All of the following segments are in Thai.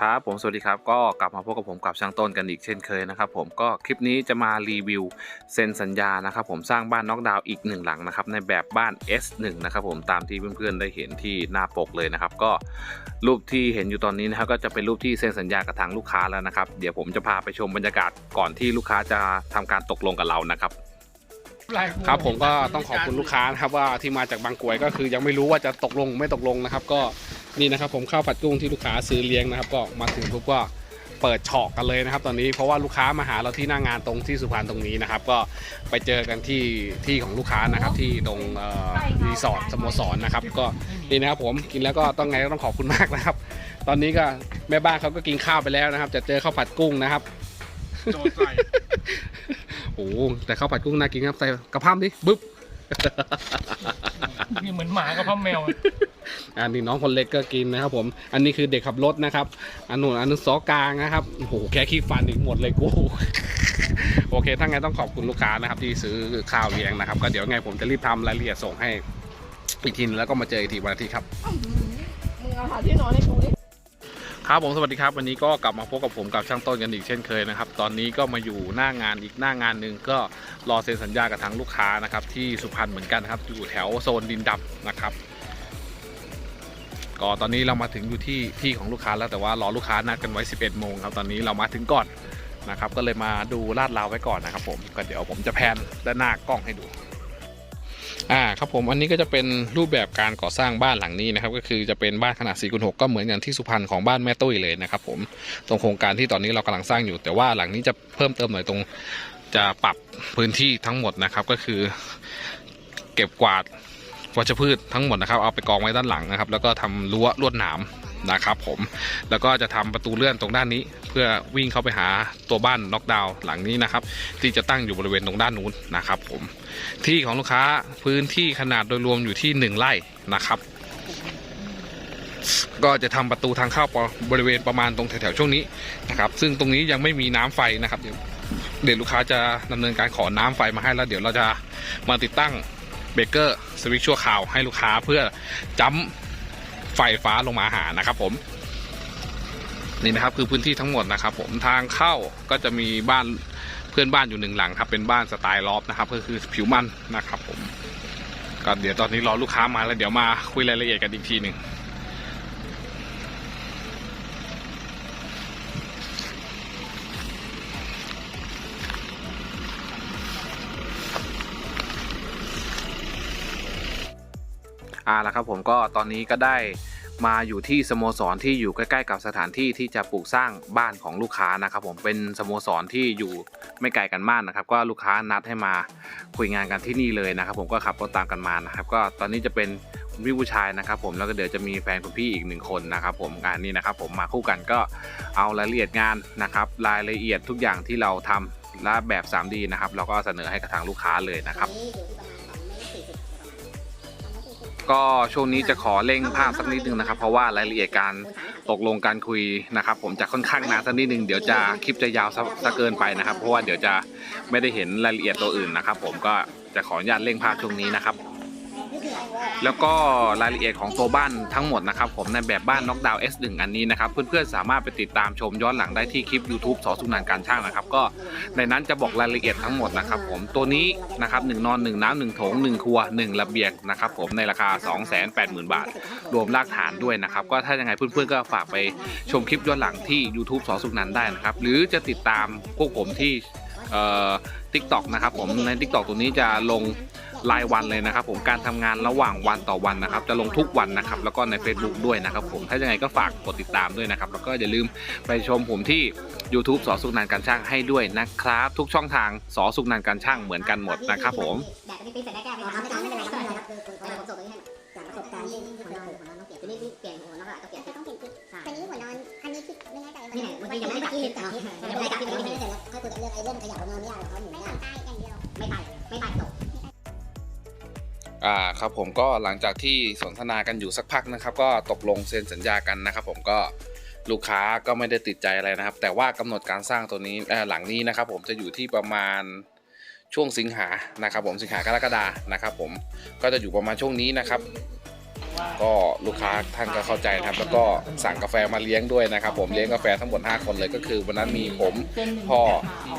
ครับผมสวัสดีครับก็กลับมาพบกับผมกับช่างต้นกันอีกเช่นเคยนะครับผมก็คลิปนี้จะมารีวิวเซ็นสัญญานะครับผมสร้างบ้านน็อกดาวน์อีกหนึ่งหลังนะครับในแบบบ้าน S1 นะครับผมตามที่เพื่อนๆได้เห็นที่หน้าปกเลยนะครับก็รูปที่เห็นอยู่ตอนนี้นะครับก็จะเป็นรูปที่เซ็นสัญญากับทางลูกค้าแล้วนะครับเดี๋ยวผมจะพาไปชมบรรยากาศก่อนที่ลูกค้าจะทำการตกลงกับเรานะครับครับผมก็ต้องขอบคุณลูกค้านะครับว่าที่มาจากบางกวยก็คือยังไม่รู้ว่าจะตกลงไม่ตกลงนะครับ ก็ นี่นะครับผมข้าวผัดกุ้งที่ลูกค้าซื้อเลี้ยงนะครับ ก็มาถึงปุ๊บก็เปิดฉอกกันเลยนะครับ ตอนนี้เพราะว่าลูกค้ามาหาเราที่หน้างานตรงที่สุพรรณตรงนี้นะครับ ก็ไปเจอกันที่ที่ของลูกค้านะครับที่ตรงเอ่อรีสอร์ทสโมสรนะครับ ก็นี่นะครับผมกินแล้วก็ต้องไงก็ต้องขอบคุณมากนะครับ ตอนนี้ก็แม่บ้านเขาก็กินข้าวไปแล้วนะครับ จะเจอข้าวผัดกุ้งนะครับ โจใส่ โอ้โหแต่ข้าวผัดกุ้งน่ากินครับใส่กระเพราดิบึ๊บ นี่เหมือนหมากับพ่อแมว อันนี้น้องคนเล็กก็กินนะครับผม อันนี้คือเด็กขับรถนะครับ อันนู้นอันนู้นซอกลางนะครับ โอ้โห แค่ขี้ฟันอีกหมดเลยกู โอเค ถ้าไงต้องขอบคุณลูกค้านะครับ ที่ซื้อข้าวเลี้ยงนะครับ ก็เดี๋ยวไงผมจะรีบทำรายละเอียดส่งให้อีกทีนึงแล้วก็มาเจออีกทีวันอาทิตย์ครับ มึงเอาหาที่นอนให้กูดิ ครับผมสวัสดีครับ วันนี้ก็กลับมาพบกับผมกับช่างต้นกันอีกเช่นเคยนะครับ ตอนนี้ก็มาอยู่หน้างานอีกหน้างานหนึ่งก็รอเซ็นสัญญากับทางลูกค้านะครับที่สุพรรณเหมือนกันนะครับอยู่แถวโซนดินดำนะครับ ก็ตอนนี้เรามาถึงอยู่ที่ที่ของลูกค้าแล้วแต่ว่ารอลูกค้านัดกันไว้ 11 โมงครับตอนนี้เรามาถึงก่อนนะครับ ก็เลยมาดูลาดราวไว้ก่อนนะครับ ผมก็เดี๋ยวผมจะแพนด้านหน้ากล้องให้ดูอ่าครับผมอันนี้ก็จะเป็นรูปแบบการก่อสร้างบ้านหลังนี้นะครับ ก็คือจะเป็นบ้านขนาด4คูณ6ก็เหมือนอย่างที่สุพรรณของบ้านแม่ตุ้ยเลยนะครับผมตรงโครงการที่ตอนนี้เรากำลังสร้างอยู่ แต่ว่าหลังนี้จะเพิ่มเติมหน่อยตรงจะปรับพื้นที่ทั้งหมดนะครับ ก็คือ เก็บกวาด วัชพืชทั้งหมดนะครับเอาไปกองไว้ด้านหลังนะครับ แล้วก็ทำรั้วลวดหนามนะครับผมแล้วก็จะทำประตูเลื่อนตรงด้านนี้ เพื่อวิ่งเข้าไปหาตัวบ้านน็อกดาวน์หลังนี้นะครับ ที่จะตั้งอยู่บริเวณตรงด้านนู้นนะครับ ผมที่ของลูกค้าพื้นที่ขนาดโดยรวมอยู่ที่ 1 ไร่นะครับ ก็จะทำประตูทางเข้าบริเวณประมาณตรงแถวๆช่วงนี้นะครับ ซึ่งตรงนี้ยังไม่มีน้ำไฟนะครับเดี๋ยวเดี๋ยวลูกค้าจะดำเนินการขอน้ำไฟมาให้แล้วเดี๋ยวเราจะมาติดตั้ง เบรกเกอร์สวิตช์ชั่วคราวให้ลูกค้าเพื่อจ้ำไฟฟ้าลงมาหานะครับผมนี่นะครับคือพื้นที่ทั้งหมดนะครับ ผมทางเข้าก็จะมีบ้านเพื่อนบ้านอยู่หนึ่งหลังครับ เป็นบ้านสไตล์ลอฟนะครับ ก็คือผิวมันนะครับ ผมก็เดี๋ยวตอนนี้รอลูกค้ามาแล้วเดี๋ยวมาคุยรายละเอียดกันอีกทีหนึ่ง อ่าแล้วครับผมก็ตอนนี้ก็ได้มาอยู่ที่สโมสรที่อยู่ใกล้ๆกับสถานที่ที่จะปลูกสร้างบ้านของลูกค้านะครับผมเป็นสโมสรที่อยู่ไม่ไกลกันมากนะครับ ก็ลูกค้านัดให้มาคุยงานกันที่นี่เลยนะครับ ผมก็ขับรถตามกันมานะครับ ก็ตอนนี้จะเป็นคุณพี่ผู้ชายนะครับ ผมแล้วก็เดี๋ยวจะมีแฟนคุณพี่อีกหนึ่งคนนะครับ ผมงานนี้นะครับ ผมมาคู่กันก็เอารายละเอียดงานนะครับ รายละเอียดทุกอย่างที่เราทำและแบบ 3D นะครับ เราก็เสนอให้กับทางลูกค้าเลยนะครับ ก็ช่วงนี้จะขอเร่งภาพสักนิดนึงนะครับ เพราะว่ารายละเอียดการตกลงการคุยนะครับ ผมจะค่อนข้างนานสักนิดนึงเดี๋ยวจะคลิปจะยาวซะเกินไปนะครับ เพราะว่าเดี๋ยวจะไม่ได้เห็นรายละเอียดตัวอื่นนะครับ ผมก็จะขออนุญาตเร่งภาพช่วงนี้นะครับ แล้วก็รายละเอียดของตัวบ้านทั้งหมดนะครับผมในแบบบ้านน็อกดาวน์ S1 อันนี้นะครับ เพื่อนๆสามารถไปติดตามชมย้อนหลังได้ที่คลิป YouTube สอสุนันการช่างนะครับ ก็ในนั้นจะบอกรายละเอียดทั้งหมดนะครับผมตัวนี้นะครับหนึ่งนอนหนึ่งน้ำหนึ่งโถงหนึ่งครัวหนึ่งระเบียงนะครับผมในราคา 280,000 บาท รวมรากฐานด้วยนะครับ ก็ถ้ายังไงเพื่อนๆก็ฝากไปชมคลิปย้อนหลังที่ YouTube สอสุนันได้นะครับ หรือจะติดตามพวกผมที่เอ่อ TikTok นะครับผมใน TikTok ตัวนี้จะลง รายวันเลยนะครับผมการทำงานระหว่างวันต่อวันนะครับ จะลงทุกวันนะครับ แล้วก็ใน Facebook ด้วยนะครับผมถ้ายังไงก็ฝากกดติดตามด้วยนะครับ แล้วก็อย่าลืมไปชมผมที่ YouTube สอสุกนันการช่างให้ด้วยนะครับ ทุกช่องทางสอสุกนันการช่างเหมือนกันหมดนะครับผมแบบไม่ปิ๊งเสร็จได้แก้รอครับไม่ทำไม่ไรครับไม่เป็นไรครับคือผมส่งตรงนี้ให้จากผสมกันที่หัวนอนหัวนอนต้องเปลี่ยนตัวนี้เปลี่ยนหัวนอนต้องเปลี่ยนต้องเปลี่ยนทิศใช่ตัวนี้หัวนอนอันนี้ทิศไม่แน่ใจเมื่อกี้ยังไม่ได้ที่แต่ไม่ได้ที่ตรงนี้เสร็จแล้วค่อยคุยกันเรื่องไอ้เรื่องขยับหัวนอนไม่ได้หรอกเขาหมุนไม่ไม่ได้ทำใต้อย่างเดียวไม่ไปไม่ไปจบ อ่าครับผมก็หลังจากที่สนทนากันอยู่สักพักนะครับ ก็ตกลงเซ็นสัญญากันนะครับ ผมก็ลูกค้าก็ไม่ได้ติดใจอะไรนะครับ แต่ว่ากำหนดการสร้างตัวนี้หลังนี้นะครับ ผมจะอยู่ที่ประมาณช่วงสิงหานะครับ ผมสิงหากรกฎานะครับ ผมก็จะอยู่ประมาณช่วงนี้นะครับ ก็ลูกค้าท่านก็เข้าใจนะครับแล้วก็สั่งกาแฟมาเลี้ยงด้วยนะครับ ผมเลี้ยงกาแฟทั้งหมด 5 คนเลยก็คือวันนั้นมีผมพ่อ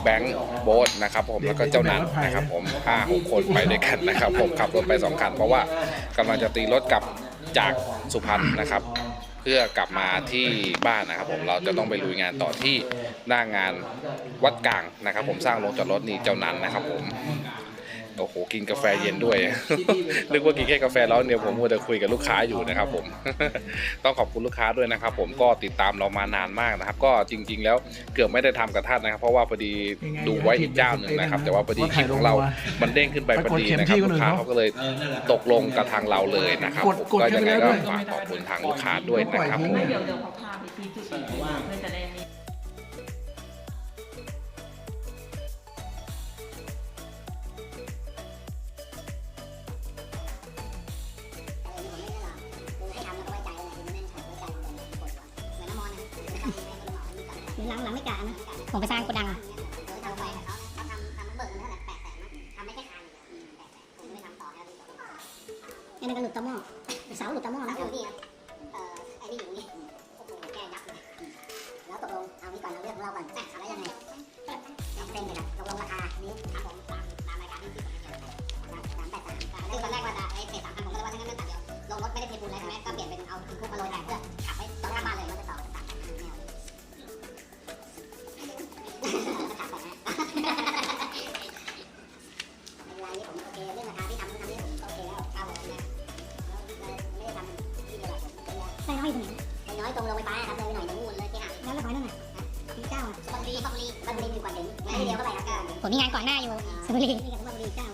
แบงค์โบ๊ทนะครับผมแล้วก็เจ้านันนะครับผมห้าหกคนไปด้วยกันนะครับผมขับรถไปสองคันเพราะว่ากำลังจะตีรถกลับจากสุพรรณนะครับเพื่อกลับมาที่บ้านนะครับ ผมเราจะต้องไปลุยงานต่อที่หน้างานวัดกลางนะครับ ผมสร้างโรงจอดรถนี่เจ้านันนะครับ ผม โอ้โหกินกาแฟเย็นด้วย นึกว่ากินแค่กาแฟร้อนเดียวผมมัวแต่คุยกับลูกค้าอยู่นะครับผม ต้องขอบคุณลูกค้าด้วยนะครับ ผมก็ติดตามเรามานานมากนะครับ ก็จริง ๆ แล้วเกือบไม่ได้ทำกับท่านนะครับ เพราะว่าพอดีดูไว้อีกเจ้าหนึ่งนะครับ แต่ว่าพอดีคลิปของเรา มันเด้งขึ้นไปพอดีนะครับลูกค้าเขาก็เลยตกลงกับทางเราเลยนะครับผมก็ยังไงก็ฝากขอบคุณทางลูกค้าด้วยนะครับผมเดี๋ยวเดี๋ยวเขาพาไปที่จุดอื่นเพื่อจะได้ ผมไปสร้างโกดังอะอันนี้ก็หลุดตะหม้อเสาหลุดตะหม้อนะไอ้นี่อยู่นี่โอ้โหแก้ยับเลยแล้วตกลงเอานี้ก่อนเราเลือกเราก่อนแต่อะไรยังไงยังเส้นเลยครับตกลงราคานี้ครับผม นั่นน่ะมีเจ้าอะสุพรรณบุรีสุพรรณบุรีสุพรรณบุรีมีกว่าถึงไม่ได้เดียวเข้าไปครับก็ผมมีงานก่อนหน้าอยู่สุพรรณบุรีนี่กับสุพรรณบุรีเจ้า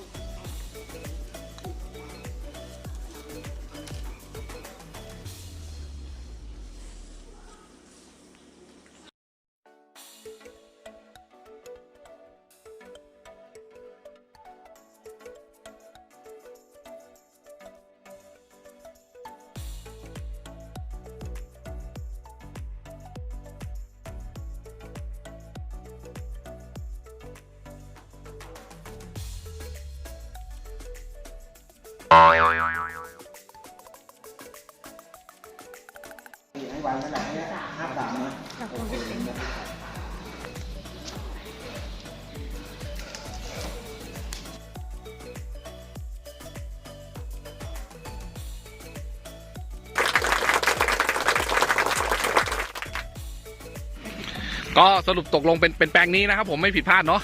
ห้าบาทนะโอเคก็สรุปตกลงเป็นเป็นแปลงนี้นะครับผมไม่ผิดพลาดเนาะ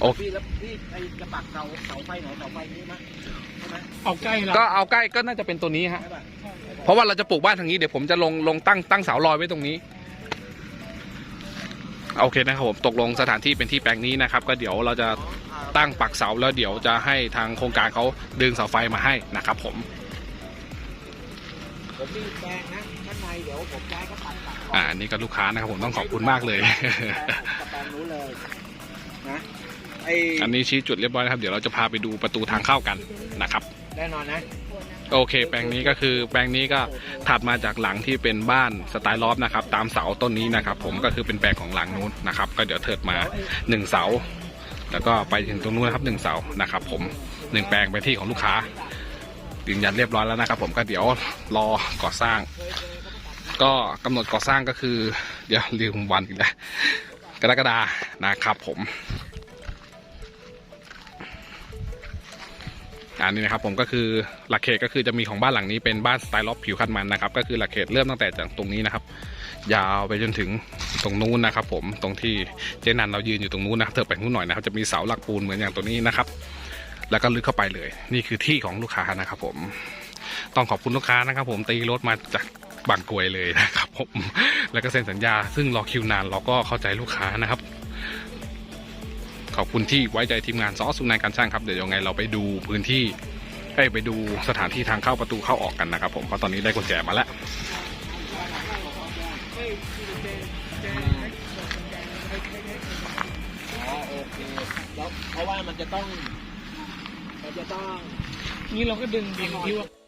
โอเค พี่แล้วพี่ไอ้จะปักเสาเสาไฟไหนเสาไฟนี้มั้ย ไหมเอาใกล้ละก็เอาใกล้ก็น่าจะเป็นตัวนี้ฮะใช่ป่ะเพราะว่าเราจะปลูกบ้านทางนี้เดี๋ยวผมจะลงลงตั้งตั้งเสาลอยไว้ตรงนี้ โอเคนะครับผมตกลงสถานที่เป็นที่แปลงนี้นะครับ ก็เดี๋ยวเราจะตั้งปักเสาแล้วเดี๋ยวจะให้ทางโครงการเขาดึงเสาไฟมาให้นะครับ ผมผมมีแปลงนะข้างในเดี๋ยวผมย้ายก็ปักปักอ่าอันนี่ก็ลูกค้านะครับผมต้องขอบคุณมากเลย กับแปลงนู้นเลยนะ ไอ้อันนี้ชี้จุดเรียบร้อยนะครับ เดี๋ยวเราจะพาไปดูประตูทางเข้ากันนะครับ แน่นอนนะ โอเค แปลงนี้ก็คือแปลงนี้ก็ถัดมาจากหลังที่เป็นบ้านสไตล์ลอฟนะครับ ตามเสาต้นนี้นะครับ ผมก็คือเป็นแปลงของหลังนู้นนะครับ ก็เดี๋ยวเถิดมาหนึ่งเสา แล้วก็ไปถึงตรงนู้นนะครับหนึ่งเสานะครับ ผมหนึ่งแปลงไปที่ของลูกค้ายืนยันเรียบร้อยแล้วนะครับ ผมก็เดี๋ยวรอก่อสร้าง ก็กำหนดก่อสร้างก็คือ เดี๋ยวลืมวันอีกแล้วกรกฎานะครับผม อันนี้นะครับผมก็คือหลักเขตก็คือจะมีของบ้านหลังนี้เป็นบ้านสไตล์ล็อบผิวคันมันนะครับ ก็คือหลักเขตเริ่มตั้งแต่จากตรงนี้นะครับ ยาวไปจนถึงตรงนู้นนะครับ ผมตรงที่เจนันเรายืนอยู่ตรงนู้นนะครับเธอไปนู้นหน่อยนะครับจะมีเสาหลักปูนเหมือนอย่างตัวนี้นะครับ แล้วก็ลึกเข้าไปเลย นี่คือที่ของลูกค้านะครับ ผม ต้องขอบคุณลูกค้านะครับ ผมตีรถมาจากบางกรวยเลยนะครับผมแล้วก็เซ็นสัญญา ซึ่งรอคิวนานเราก็เข้าใจลูกค้านะครับ ขอบคุณที่ไว้ใจทีมงานซอสุนายการช่างครับเดี๋ยวยังไงเราไปดูพื้นที่เอ้ไปดูสถานที่ทางเข้าประตูเข้าออกกันนะครับ ผมเพราะตอนนี้ได้กุญแจมาแล้วเพราะว่ามันจะต้อง มันจะต้อง นี่เราก็ดึงดินที่ว่า